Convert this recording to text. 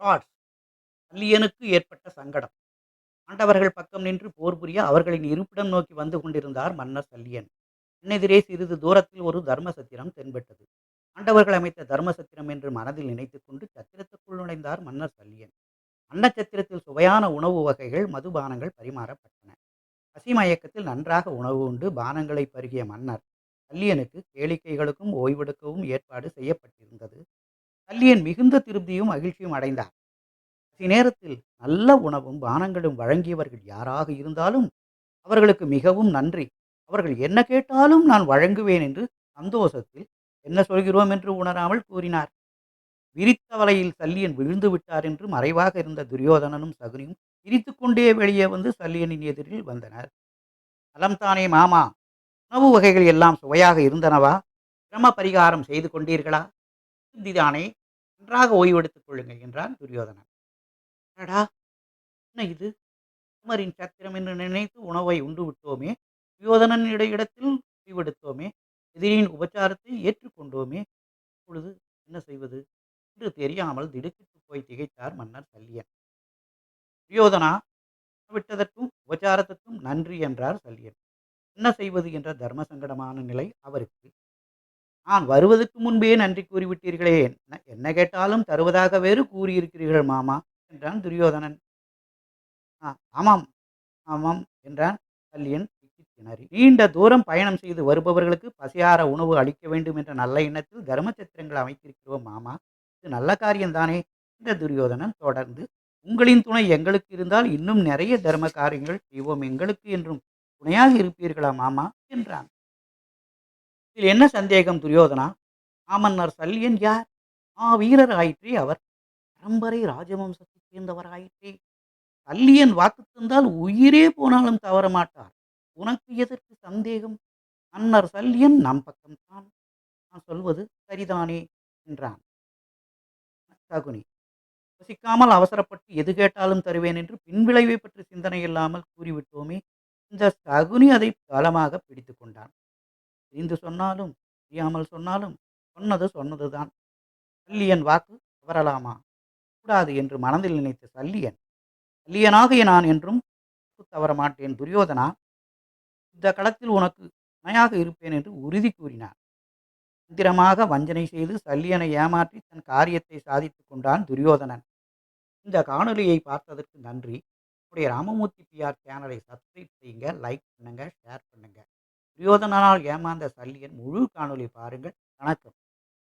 God's அல்லியனுக்கு ஏற்பட்ட சங்கடம். ஆண்டவர்கள் பக்கம் நின்று போர் புரிய அவர்களின் இருப்பிடம் நோக்கி வந்து கொண்டிருந்தார் மன்னர் சல்லியன். கண்ணெதிரே சிறிது தூரத்தில் ஒரு தர்ம சத்திரம் தென்பட்டது. ஆண்டவர்கள் அமைத்த தர்ம சத்திரம் என்று மனதில் நினைத்து கொண்டு சத்திரத்துக்குள் நுழைந்தார் மன்னர் சல்லியன். அன்னச்சத்திரத்தில் சுவையான உணவு வகைகள் மதுபானங்கள் பரிமாறப்பட்டன. பசிமயக்கத்தில் நன்றாக உணவு உண்டு பானங்களை பருகிய மன்னர் சல்லியனுக்கு கேளிக்கைகளுக்கும் ஓய்வெடுக்கவும் ஏற்பாடு செய்யப்பட்டிருந்தது. கல்லியன் மிகுந்த திருப்தியும் மகிழ்ச்சியும் அடைந்தார். சில நேரத்தில் நல்ல உணவும் பானங்களும் வழங்கியவர்கள் யாராக இருந்தாலும் அவர்களுக்கு மிகவும் நன்றி. அவர்கள் என்ன கேட்டாலும் நான் வழங்குவேன் என்று சந்தோஷத்தில் என்ன சொல்கிறோம் என்று உணராமல் கூறினார். விரித்த வலையில் சல்லியன் விழுந்து விட்டார் என்று மறைவாக இருந்த துரியோதனனும் சகுனியும் சிரித்து கொண்டே வெளியே வந்து சல்லியனின் எதிரில் வந்தனர். அலம்தானே மாமா. உணவு வகைகள் எல்லாம் சுவையாக இருந்தனவா? சிரம பரிகாரம் செய்து கொண்டீர்களா? சித்திதானே நன்றாக ஓய்வெடுத்துக் கொள்ளுங்கள் என்றான் துரியோதனன். அடடா! என்ன இது? குமரின் சத்திரம் என்று நினைத்து உணவை உண்டு விட்டோமே துரியோதனன் இடையிடத்தில் ஓய்வெடுத்தோமே எதிரியின் உபச்சாரத்தை ஏற்றுக்கொண்டோமே இப்பொழுது என்ன செய்வது? என்று தெரியாமல் திடுக்கிட்டு போய் திகைத்தார் மன்னர் சல்லியன். துரியோதனா விட்டதற்கும் உபச்சாரத்திற்கும் நன்றி என்றார் சல்லியன். என்ன செய்வது என்ற தர்ம சங்கடமான நிலை அவருக்கு. நான் வருவதற்கு முன்பே நன்றி கூறிவிட்டீர்களே. என்ன- என்ன கேட்டாலும் தருவதாக வேறு கூறியிருக்கிறீர்கள் மாமா என்றான் துரியோதனன். "ஆ, ஆமாம் ஆமாம் என்றான் சல்லியன் திணறி நீண்ட தூரம் பயணம் செய்து வருபவர்களுக்கு பசியார உணவு அளிக்க வேண்டும் என்ற நல்ல எண்ணத்தில் தர்மச்சத்திரங்கள் அமைத்திருக்கிறோம் மாமா. இது நல்ல காரியம்தானே என்ற துரியோதனன் தொடர்ந்து. உங்களின் துணை எங்களுக்கு இருந்தால் இன்னும் நிறைய தர்ம காரியங்கள் செய்வோம் எங்களுக்கு என்றும் துணையாக இருப்பீர்களா மாமா என்றான். இதில் என்ன சந்தேகம் துரியோதனா? மாமன்னர் சல்யன் யார்? ஆ வீரர் ஆயிற்றே அவர். பரம்பரை ராஜவம்சத்தை சேர்ந்தவர் ஆயிற்றே சல்லியன் வாக்கு தந்தால் உயிரே போனாலும் தவற மாட்டார் உனக்கு எதற்கு சந்தேகம்? அன்னர் சல்லியன் நம் பக்கம்தான் நான் சொல்வது சரிதானே? என்றான். சகுனி யோசிக்காமல் அவசரப்பட்டு எது கேட்டாலும் தருவேன் என்று பின்விளைவை பற்றி சிந்தனை இல்லாமல் கூறிவிட்டோமே. இந்த சகுனி அதை பலமாக பிடித்து கொண்டான். தெரிந்து சொன்னாலும் தெரியாமல் சொன்னாலும் சொன்னது சொன்னதுதான். சல்லியன் வாக்கு தவறலாமா? கூடாது என்று மனதில் நினைத்த சல்லியன் சல்லியனாகிய நான் என்றும் வாக்கு தவற மாட்டேன் துரியோதனா. இந்த களத்தில் உனக்கு துணையாக இருப்பேன் என்று உறுதி கூறினார் தந்திரமாக வஞ்சனை செய்து சல்லியனை ஏமாற்றி தன் காரியத்தை சாதித்துக் கொண்டான் துரியோதனன். இந்த காணொலியை பார்த்ததற்கு நன்றி. உடைய ராமமூர்த்தி பிஆர் சேனலை சப்ஸ்கிரைப் செய்யுங்க லைக் பண்ணுங்கள் ஷேர் பண்ணுங்கள் துரியோதனால் ஏமாந்த சல்லியன் முழு காணொலி பாருங்கள். வணக்கம்.